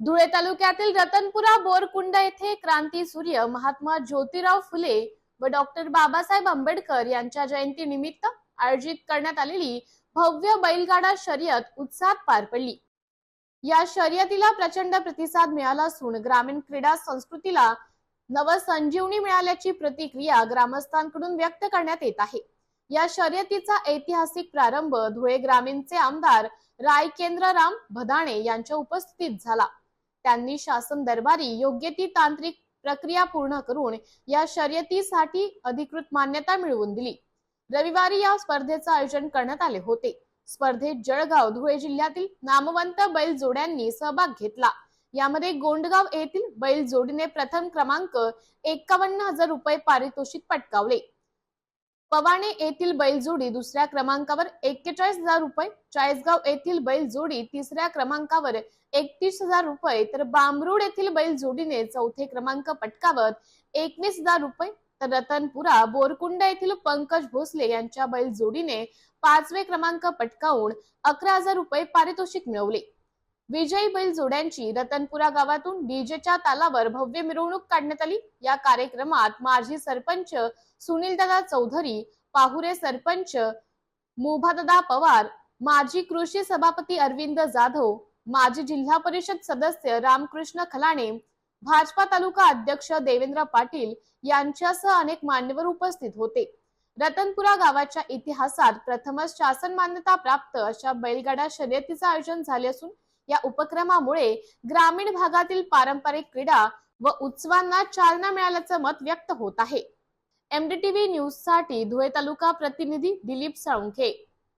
धुळे तालुक्यातील रतनपुरा बोरकुंड येथे क्रांती सूर्य महात्मा ज्योतिराव फुले व डॉक्टर बाबासाहेब आंबेडकर यांच्या जयंती निमित्त आयोजित करण्यात आलेली भव्य बैलगाडा शर्यत उत्साहात पार पडली. या शर्यतीला प्रचंड प्रतिसाद मिळाला असून ग्रामीण क्रीडा संस्कृतीला नवसंजीवनी मिळाल्याची प्रतिक्रिया ग्रामस्थांकडून व्यक्त करण्यात येत आहे. या शर्यतीचा ऐतिहासिक प्रारंभ धुळे ग्रामीणचे आमदार रायकेंद्रराम भदाणे यांच्या उपस्थितीत झाला. त्यांनी शासन दरबारी योग्य ती तांत्रिक प्रक्रिया पूर्ण करून या शर्यतीसाठी अधिकृत मान्यता मिळवून दिली. रविवारी या स्पर्धेचं आयोजन करण्यात आले होते. स्पर्धेत जळगाव धुळे जिल्ह्यातील नामवंत बैल जोड्यांनी सहभाग घेतला. यामध्ये गोंडगाव येथील बैल जोडीने प्रथम क्रमांक एकावन्न हजार रुपये पारितोषिक पटकावले. पवाणे येथील बैलजोडी दुसऱ्या क्रमांकावर एक्केचाळीस हजार रुपये चाळीसगाव येथील बैलजोडी तिसऱ्या क्रमांकावर एकतीस हजार रुपये तर बांबरूड येथील बैलजोडीने चौथे क्रमांक पटकावत एकवीस हजार रुपये. तर रतनपुरा बोरकुंड येथील पंकज भोसले यांच्या बैलजोडीने पाचवे क्रमांक पटकावून अकरा हजार रुपये पारितोषिक मिळवले. विजयी बैल जोड्यांची रतनपुरा गावातून डीजेच्या तालावर भव्य मिरवणूक काढण्यात आली. या कार्यक्रमात माजी सरपंच सुनीलदादा चौधरी पाहुरे सरपंच मुभादादा पवार माजी कृषी सभापती अरविंद जाधव माजी जिल्हा परिषद सदस्य रामकृष्ण खलाणे भाजपा तालुका अध्यक्ष देवेंद्र पाटील यांच्यासह अनेक मान्यवर उपस्थित होते. रतनपुरा गावाच्या इतिहासात प्रथमच शासन मान्यता प्राप्त अशा बैलगाडा शर्यतीचे आयोजन झाले असून या उपक्रमामुळे ग्रामीण भागातील पारंपरिक क्रीडा व उत्सवांना चालना मिळाल्याचं मत व्यक्त होत आहे. एमडीटीव्ही न्यूजसाठी धुळे तालुका प्रतिनिधी दिलीप साळुंखे.